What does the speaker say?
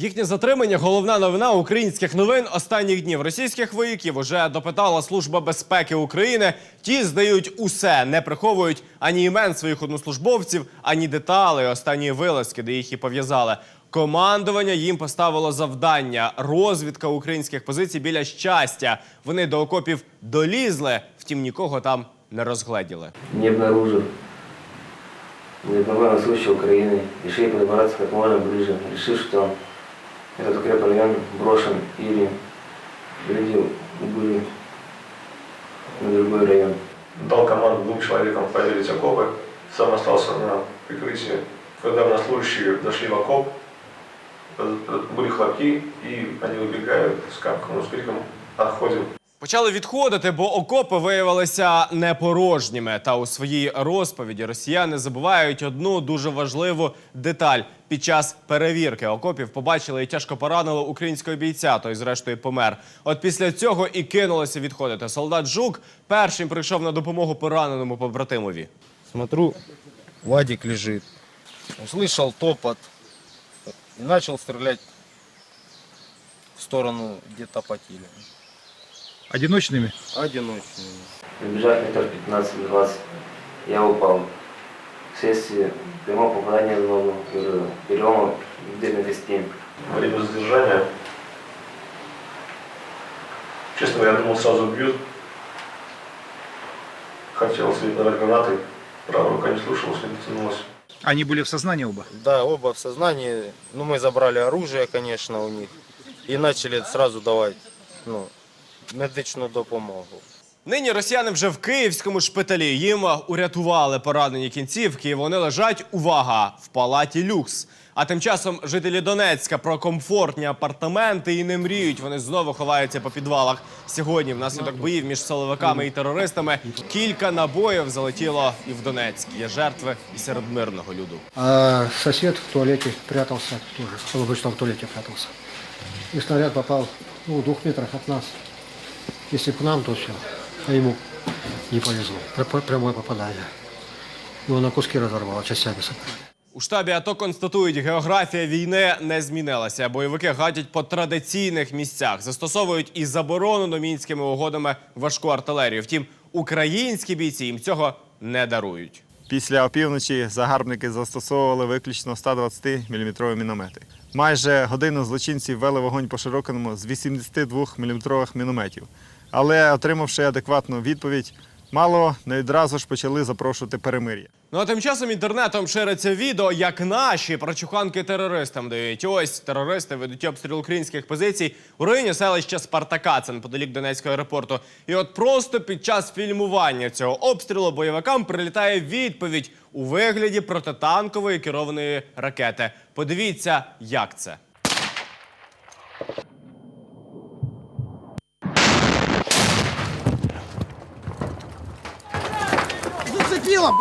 Їхнє затримання головна новина українських новин останніх днів. Російських вояків уже допитала Служба безпеки України. Ті здають усе, не приховують ані імен своїх однослужбовців, ані деталей останньої вилазки, де їх і пов'язали. Командування їм поставило завдання розвідка українських позицій біля щастя. Вони до окопів долізли, втім нікого там не розгледіли. не обнаружив ни одного военнослужащего Украины, решили подобраться как можно ближе, решив, что этот укрепный район брошен или люди были на другой район. дал команду двум человекам проверить окопы, сам остался на прикрытии. Когда военнослужащие зашли в окоп, э, э, были хлопки, и они выбегают с, как, ну, с криком «Отходим!». Почали відходити, бо окопи виявилися непорожніми. Та у своїй розповіді росіяни забувають одну дуже важливу деталь. Під час перевірки окопів побачили і тяжко поранили українського бійця. Той, зрештою, помер. От після цього і кинулося відходити. Солдат Жук першим прийшов на допомогу пораненому побратимові. Смотрю, Вадик лежит. Услышал топот и начал стрелять в сторону потили. Одиночными? Одиночными. Пробежав метров 15-20, я упал. Вследствие прямого попадания в ногу, перелома в дырной кости. Во время задержания, честно говоря, я думал, сразу убьют. Хотел себе подавать гранаты, правая рука не слушалась, не дотянулась. Они были в сознании оба? Да, оба в сознании. Ну, мы забрали оружие, конечно, у них. И начали сразу давать, ну, медичну допомогу. Нині росіяни вже в київському шпиталі. Їм урятували поранені кінцівки. Вони лежать, увага, в палаті люкс. А тим часом жителі Донецька про комфортні апартаменти і не мріють. Вони знову ховаються по підвалах. Сьогодні, внаслідок боїв між силовиками і терористами, кілька набоїв залетіло і в Донецьк. Є жертви і серед мирного люду. А сосед в туалете прятался тоже. Он обычно в туалете прятался. И снаряд попал ну, в двух метрах от нас. Если к нам, то все. А ему не повезло. Пря- Прямое попадание. Его на куски разорвало, частями собрали. У штабі АТО констатують, географія війни не змінилася. Бойовики гадять по традиційних місцях, застосовують і заборонену мінськими угодами важку артилерію. Втім, українські бійці їм цього не дарують. Після опівночі загарбники застосовували виключно 120-мм міномети. Майже годину злочинці ввели вогонь по широкому з 82-мм мінометів. Але, отримавши адекватну відповідь, мало не відразу ж почали запрошувати перемир'я. Ну а тим часом інтернетом шириться відео, як наші прочуханки терористам дають. Ось терористи ведуть обстріл українських позицій у районі селища Спартака, це неподалік Донецького аеропорту. І от просто під час фільмування цього обстрілу бойовикам прилітає відповідь у вигляді протитанкової керованої ракети. Подивіться, як це. Зацепило,